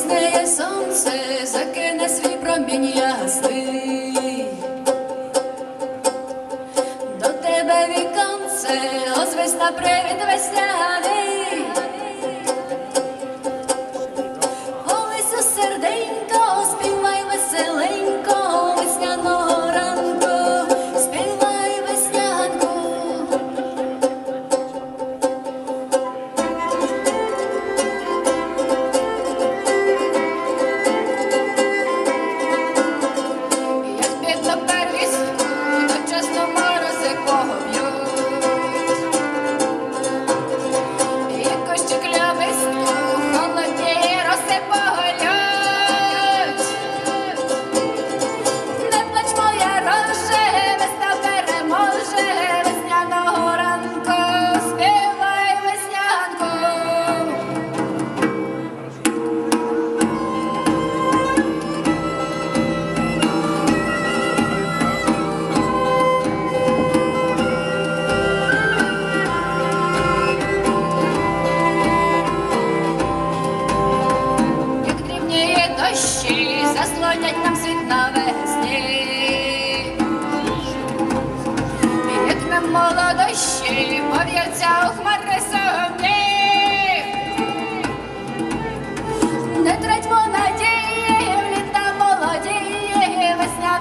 Ясне сонце закине свій промінь ясний, до тебе віконце, озвись на привід весняний.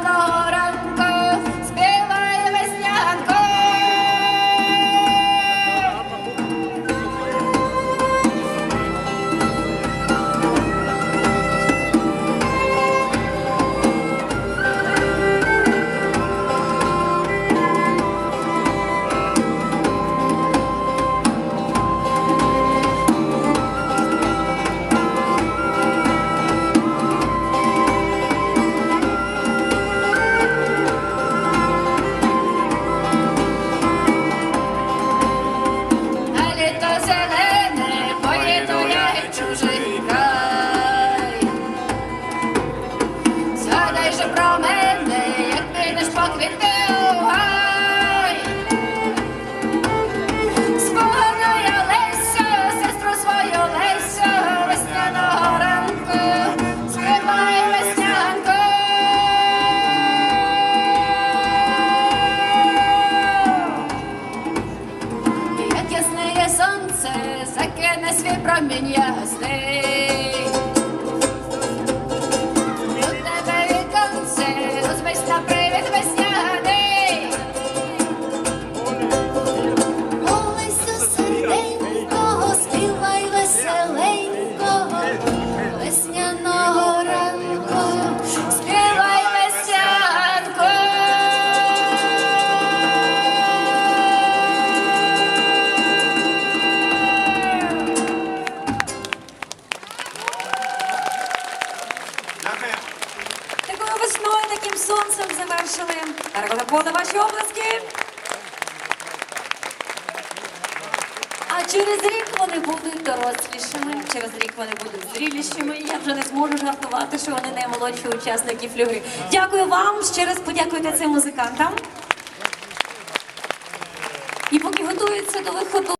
감사합니다. Закине свій завершили. Рекомендую ваші обласки. А через рік вони будуть дорослішими, через рік вони будуть зрілішими. Я вже не зможу жартувати, що вони наймолодші учасники флюгри. Дякую вам. Ще раз подякуйте цим музикантам. І поки готуються до виходу.